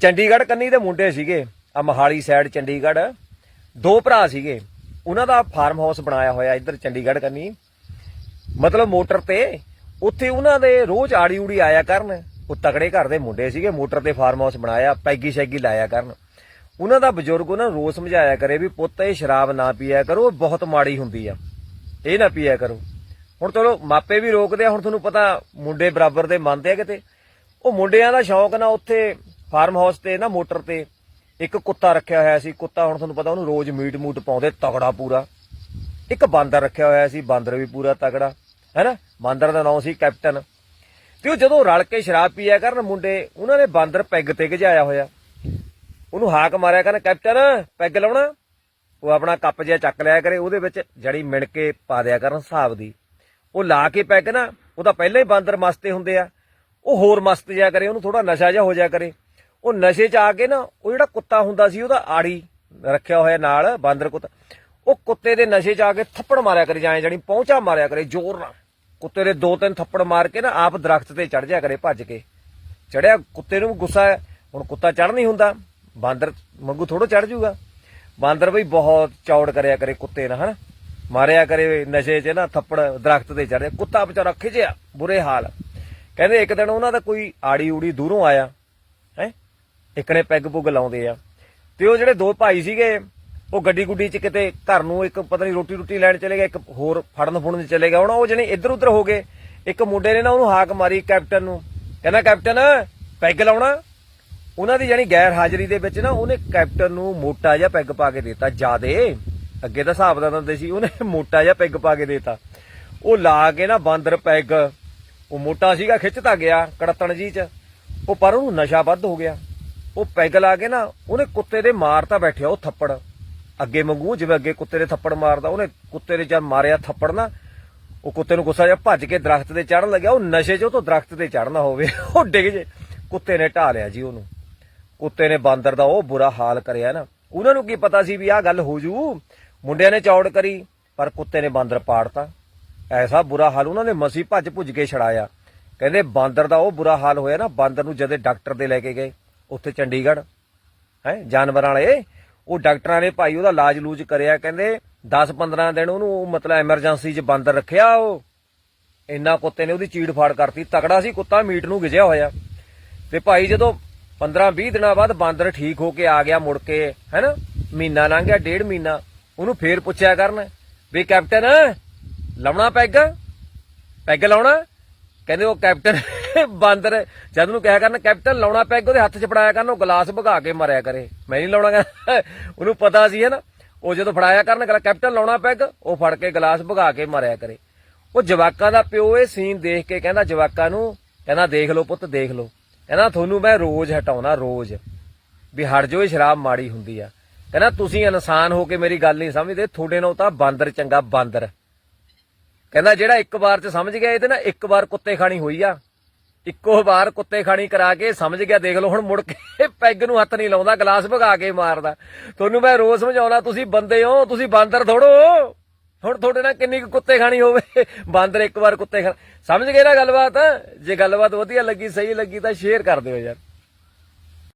ਚੰਡੀਗੜ੍ਹ ਕੰਨੀ ਦੇ ਮੁੰਡੇ ਸੀਗੇ ਆ ਮਹਾਲੀ ਸਾਈਡ ਚੰਡੀਗੜ੍ਹ, ਦੋ ਭਰਾ ਸੀਗੇ। ਉਹਨਾਂ ਦਾ ਫਾਰਮ ਹਾਊਸ ਬਣਾਇਆ ਹੋਇਆ ਇੱਧਰ ਚੰਡੀਗੜ੍ਹ ਕੰਨੀ। ਮਤਲਬ ਮੋਟਰ ਤੇ, ਉੱਥੇ ਉਹਨਾਂ ਦੇ ਰੋਜ਼ ਆੜੀ ਉੜੀ ਆਇਆ ਕਰਨ। ਉਹ ਤਕੜੇ ਘਰ ਦੇ ਮੁੰਡੇ ਸੀਗੇ, ਮੋਟਰ ਤੇ ਫਾਰਮ ਹਾਊਸ ਬਣਾਇਆ ਪੈਗੀ ਸ਼ੈਗੀ ਲਾਇਆ ਕਰਨ। ਉਹਨਾਂ ਦਾ ਬਜ਼ੁਰਗ ਉਹਨਾਂ ਨੂੰ ਰੋਜ਼ ਸਮਝਾਇਆ ਕਰੇ ਵੀ ਪੁੱਤ, ਇਹ ਸ਼ਰਾਬ ਨਾ ਪੀਆ ਕਰੋ ਇਹ ਬਹੁਤ ਮਾੜੀ ਹੁੰਦੀ ਆ। ਇਹ ਨਾ ਪੀਆ ਕਰੋ। ਹੁਣ ਚਲੋ, ਮਾਪੇ ਵੀ ਰੋਕਦੇ ਆ, ਹੁਣ ਤੁਹਾਨੂੰ ਪਤਾ ਮੁੰਡੇ ਬਰਾਬਰ ਦੇ ਮੰਨਦੇ ਆ ਕਿਤੇ। ਉਹ ਮੁੰਡਿਆਂ ਦਾ ਸ਼ੌਂਕ ਨਾ ਉੱਥੇ ਫਾਰਮ ਹਾਊਸ ਤੇ ਨਾ ਮੋਟਰ ਤੇ ਇੱਕ ਕੁੱਤਾ ਰੱਖਿਆ ਹੋਇਆ ਸੀ। ਕੁੱਤਾ ਹੁਣ ਤੁਹਾਨੂੰ ਪਤਾ ਉਹਨੂੰ ਰੋਜ਼ ਮੀਟ ਮੂਟ ਪਾਉਂਦੇ, ਤਗੜਾ ਪੂਰਾ। ਇੱਕ ਬਾਂਦਰ ਰੱਖਿਆ ਹੋਇਆ ਸੀ, ਬਾਂਦਰ ਵੀ ਪੂਰਾ ਤਗੜਾ, ਹੈਨਾ? ਬਾਂਦਰ ਦਾ ਨਾਮ ਸੀ ਕੈਪਟਨ। ਤੇ ਉਹ ਜਦੋਂ ਰਲ ਕੇ ਸ਼ਰਾਬ ਪੀਆ ਕਰਨ ਮੁੰਡੇ, ਉਹਨਾਂ ਨੇ ਬਾਂਦਰ ਪੈਗ ਤੇ ਗਜਾਇਆ ਹੋਇਆ। ਉਹਨੂੰ ਹਾਕ ਮਾਰਿਆ ਕਰਨ, ਕੈਪਟਨ, ਪੈਗ ਲਾਉਣਾ? ਉਹ ਆਪਣਾ ਕੱਪ ਜਿਹਾ ਚੱਕ ਲਿਆ ਕਰੇ, ਉਹਦੇ ਵਿੱਚ ਜੜੀ ਮਿਣ ਕੇ ਪਾ ਦਿਆ ਕਰਨ ਹਿਸਾਬ ਦੀ। ਉਹ ਲਾ ਕੇ ਪੈਗ ਨਾ ਉਹਦਾ ਪਹਿਲਾਂ ਹੀ ਬਾਂਦਰ ਮਸਤੇ ਹੁੰਦੇ ਆ। ਉਹ ਹੋਰ ਮਸਤ ਜਿਆ ਕਰੇ, ਉਹਨੂੰ ਥੋੜਾ ਨਸ਼ਾ ਜਿਹਾ ਹੋ ਜਾ ਕਰੇ। ਉਹ ਨਸ਼ੇ 'ਚ ਆ ਕੇ ਨਾ, ਉਹ ਜਿਹੜਾ ਕੁੱਤਾ ਹੁੰਦਾ ਸੀ, ਉਹਦਾ ਆੜੀ ਰੱਖਿਆ ਹੋਇਆ ਨਾਲ, ਬਾਂਦਰ ਕੁੱਤਾ, ਉਹ ਕੁੱਤੇ ਦੇ ਨਸ਼ੇ 'ਚ ਆ ਕੇ ਥੱਪੜ ਮਾਰਿਆ ਕਰੇ ਜਾਏ ਜਣੀ ਪਹੁੰਚਾ ਮਾਰਿਆ ਕਰੇ, ਜ਼ੋਰ ਨਾਲ। ਕੁੱਤੇ ਦੇ ਦੋ ਤਿੰਨ ਥੱਪੜ ਮਾਰ ਕੇ ਨਾ ਆਪ ਦਰਖਤ ਤੇ ਚੜ ਜਾ ਕਰੇ, ਭੱਜ ਕੇ। ਚੜਿਆ ਕੁੱਤੇ ਨੂੰ ਗੁੱਸਾ ਹੈ, ਹੁਣ ਕੁੱਤਾ ਚੜ ਨਹੀਂ ਹੁੰਦਾ, ਬਾਂਦਰ ਮੰਗੂ ਥੋੜੋ ਚੜ ਜਾਊਗਾ ਬਾਂਦਰ ਬਈ ਬਹੁਤ ਚੌੜ ਕਰਿਆ ਕਰੇ ਕੁੱਤੇ ਨਾਲ, ਹਨਾ? ਮਾਰਿਆ ਕਰੇ ਨਸ਼ੇ 'ਚ ਨਾ, ਥੱਪੜ ਦਰਖਤ ਤੇ ਚੜਿਆ ਕੁੱਤਾ ਵਿਚਾਰਾ ਖਿਜਿਆ ਬੁਰੇ ਹਾਲ। ਕਹਿੰਦੇ ਇੱਕ ਦਿਨ ਉਹਨਾਂ ਦਾ ਕੋਈ ਆੜੀ ਊੜੀ ਦੂਰੋਂ ਆਇਆ। ਇੱਕ ਨੇ ਪੈਗ ਪੁੱਗ ਲਾਉਂਦੇ ਆ। ਤੇ ਉਹ ਜਿਹੜੇ ਦੋ ਭਾਈ ਸੀਗੇ, ਉਹ ਗੱਡੀ ਗੁੱਡੀ 'ਚ ਕਿਤੇ ਘਰ ਨੂੰ ਇੱਕ ਪਤਾ ਨਹੀਂ ਰੋਟੀ ਰੋਟੀ ਲੈਣ ਚਲੇ ਗਿਆ ਇੱਕ ਹੋਰ ਫੜਨ ਫੁੜਨ ਚਲੇ ਗਿਆ ਹੁਣ ਉਹ ਜਣੇ ਇੱਧਰ ਉੱਧਰ ਹੋ ਗਏ। ਇੱਕ ਮੁੰਡੇ ਨੇ ਨਾ ਉਹਨੂੰ ਹਾਕ ਮਾਰੀ ਕੈਪਟਨ ਨੂੰ। ਕਹਿੰਦਾ, ਕੈਪਟਨ, ਪੈਗ ਲਾਉਣਾ? ਉਹਨਾਂ ਦੀ ਜਾਨੀ ਗੈਰ ਹਾਜ਼ਰੀ ਦੇ ਵਿੱਚ ਨਾ ਉਹਨੇ ਕੈਪਟਨ ਨੂੰ ਮੋਟਾ ਜਿਹਾ ਪੈਗ ਪਾ ਕੇ ਦਿੱਤਾ, ਜਿਆਦੇ। ਅੱਗੇ ਤਾਂ ਹਿਸਾਬ ਦਾ ਦਿੰਦੇ ਸੀ, ਉਹਨੇ ਮੋਟਾ ਜਿਹਾ ਪੈਗ ਪਾ ਕੇ ਦਿੱਤਾ। ਉਹ ਲਾ ਕੇ ਨਾ ਬਾਂਦਰ ਪੈਗ, ਉਹ ਮੋਟਾ ਸੀਗਾ, ਖਿੱਚਤਾ ਗਿਆ ਕੜਤਣ ਜੀ ਚ। ਉਹ ਪਰ ਉਹਨੂੰ ਨਸ਼ਾ ਵੱਧ ਹੋ ਗਿਆ। ਉਹ ਪੈਗ ਲਾ ਕੇ ਨਾ, ਉਹਨੇ ਕੁੱਤੇ ਦੇ ਮਾਰਤਾ ਬੈਠਿਆ, ਉਹ ਥੱਪੜ। ਅੱਗੇ ਮੰਗੂ, ਜਿਵੇਂ ਅੱਗੇ ਕੁੱਤੇ ਦੇ ਥੱਪੜ ਮਾਰਦਾ, ਉਹਨੇ ਕੁੱਤੇ ਦੇ ਜਦ ਮਾਰਿਆ ਥੱਪੜ ਨਾ, ਉਹ ਕੁੱਤੇ ਨੂੰ ਗੁੱਸਾ ਜਿਹਾ ਭੱਜ ਕੇ ਦਰਖਤ ਤੇ ਚੜਨ ਲੱਗਿਆ, ਉਹ ਨਸ਼ੇ 'ਚ, ਉਹ ਤੋਂ ਦਰਖਤ ਤੇ ਚੜਨਾ ਹੋਵੇ, ਉਹ ਡਿੱਗ ਜੇ। ਕੁੱਤੇ ਨੇ ਢਾ ਲਿਆ ਜੀ ਉਹਨੂੰ। ਕੁੱਤੇ ਨੇ ਬਾਂਦਰ ਦਾ ਉਹ ਬੁਰਾ ਹਾਲ ਕਰਿਆ ਨਾ। ਉਹਨਾਂ ਨੂੰ ਕੀ ਪਤਾ ਸੀ ਵੀ ਆਹ ਗੱਲ ਹੋ ਜੂ? ਮੁੰਡਿਆਂ ਨੇ ਚੌੜ ਕਰੀ, ਪਰ ਕੁੱਤੇ ਨੇ ਬਾਂਦਰ ਪਾੜਤਾ। ਐਸਾ ਬੁਰਾ ਹਾਲ ਉਹਨਾਂ ਨੇ ਮਸੀ ਭੱਜ ਭੁੱਜ ਕੇ ਛੜਾਇਆ ਕਹਿੰਦੇ ਬਾਂਦਰ ਦਾ ਉਹ ਬੁਰਾ ਹਾਲ ਹੋਇਆ ਨਾ, ਬਾਂਦਰ ਨੂੰ ਜਦੇ ਡਾਕਟਰ ਦੇ ਲੈ ਕੇ ਗਏ ਉੱਥੇ ਚੰਡੀਗੜ੍ਹ, ਹੈ, ਜਾਨਵਰਾਂ ਵਾਲੇ। ਉਹ ਡਾਕਟਰਾਂ ਨੇ ਭਾਈ ਉਹਦਾ ਇਲਾਜ ਲੂਜ ਕਰਿਆ, ਕਹਿੰਦੇ 10-15 ਦਿਨ ਉਹਨੂੰ ਮਤਲਬ ਐਮਰਜੈਂਸੀ 'ਚ ਬੰਦ ਰੱਖਿਆ ਉਹ। ਇੰਨਾ ਕੁੱਤੇ ਨੇ ਉਹਦੀ ਚੀੜ ਫਾੜ ਕਰਤੀ, ਤਕੜਾ ਸੀ ਕੁੱਤਾ, ਮੀਟ ਨੂੰ ਗਿਜਿਆ ਹੋਇਆ। ਤੇ ਭਾਈ ਜਦੋਂ 15-20 ਦਿਨਾਂ ਬਾਅਦ ਬਾਂਦਰ ਠੀਕ ਹੋ ਕੇ ਆ ਗਿਆ ਮੁੜ ਕੇ ਹੈਨਾ ਮਹੀਨਾ ਲੰਘ ਗਿਆ, ਡੇਢ ਮਹੀਨਾ, ਉਹਨੂੰ ਫੇਰ ਪੁੱਛਿਆ ਕਰਨ ਵੀ ਕੈਪਟਨ, ਲਾਉਣਾ ਪੈਗ? ਪੈਗ ਲਾਉਣਾ? ਕਹਿੰਦੇ ਉਹ ਕੈਪਟਨ ਬਾਂਦਰ ਜਦ ਨੂੰ ਕਿਹਾ ਕਰਨ, ਕੈਪਟਨ ਲਾਉਣਾ ਪੈਗ ਉਹਦੇ ਹੱਥ 'ਚ ਫੜਾਇਆ ਕਰਨ, ਉਹ ਗਲਾਸ ਭਗਾ ਕੇ ਮਾਰਿਆ ਕਰੇ। ਮੈਂ ਨਹੀਂ ਲਾਉਣਾ ਕਹਿੰਦਾ। ਉਹਨੂੰ ਪਤਾ ਸੀ ਹੈ ਨਾ ਉਹ ਜਦੋਂ ਫੜਾਇਆ ਕਰਨ, ਕਹਿੰਦਾ, ਕੈਪਟਨ ਲਾਉਣਾ ਪੈਗ ਉਹ ਫੜ ਕੇ ਗਲਾਸ ਭਗਾ ਕੇ ਮਾਰਿਆ ਕਰੇ। ਉਹ ਜਵਾਕਾਂ ਦਾ ਪਿਓ ਇਹ ਸੀਨ ਦੇਖ ਕੇ ਕਹਿੰਦਾ ਜਵਾਕਾਂ ਨੂੰ, ਕਹਿੰਦਾ, ਦੇਖ ਲਓ ਪੁੱਤ, ਦੇਖ ਲਓ। ਕਹਿੰਦਾ, ਤੁਹਾਨੂੰ ਮੈਂ ਰੋਜ਼ ਹਟਾਉਣਾ, ਰੋਜ਼। ਵੀ ਹਟ ਜਾਓ, ਇਹ ਸ਼ਰਾਬ ਮਾੜੀ ਹੁੰਦੀ ਆ। ਕਹਿੰਦਾ, ਤੁਸੀਂ ਇਨਸਾਨ ਹੋ ਕੇ ਮੇਰੀ ਗੱਲ ਨਹੀਂ ਸਮਝਦੇ, ਤੁਹਾਡੇ ਨਾਲ ਤਾਂ ਬਾਂਦਰ ਚੰਗਾ ਬਾਂਦਰ ਕਹਿੰਦਾ, ਜਿਹੜਾ ਇੱਕ ਵਾਰ ਚ ਸਮਝ ਗਿਆ, ਇਹਦੇ ਨਾਲ ਇੱਕ ਵਾਰ ਕੁੱਤੇ ਖਾਣੀ ਹੋਈ ਆ। ਇੱਕੋ ਵਾਰ ਕੁੱਤੇ ਖਾਣੀ ਕਰਾ ਕੇ ਸਮਝ ਗਿਆ, ਦੇਖ ਲਓ ਹੁਣ ਮੁੜ ਕੇ ਪੈਗ ਨੂੰ ਹੱਥ ਨਹੀਂ ਲਾਉਂਦਾ, ਗਲਾਸ ਭਗਾ ਕੇ ਮਾਰਦਾ। ਤੁਹਾਨੂੰ ਮੈਂ ਰੋਜ਼ ਸਮਝਾਉਣਾ, ਤੁਸੀਂ ਬੰਦੇ ਹੋ, ਤੁਸੀਂ ਬਾਂਦਰ ਥੋੜੋ। ਹੁਣ ਤੁਹਾਡੇ ਨਾਲ ਕਿੰਨੀ ਕੁ ਕੁੱਤੇ ਖਾਣੀ ਹੋਵੇ? ਬਾਂਦਰ ਇੱਕ ਵਾਰ ਕੁੱਤੇ ਖਾ ਸਮਝ ਗਏ ਨਾ ਗੱਲਬਾਤ? ਜੇ ਗੱਲਬਾਤ ਵਧੀਆ ਲੱਗੀ, ਸਹੀ ਲੱਗੀ, ਤਾਂ ਸ਼ੇਅਰ ਕਰ ਦਿਓ ਯਾਰ।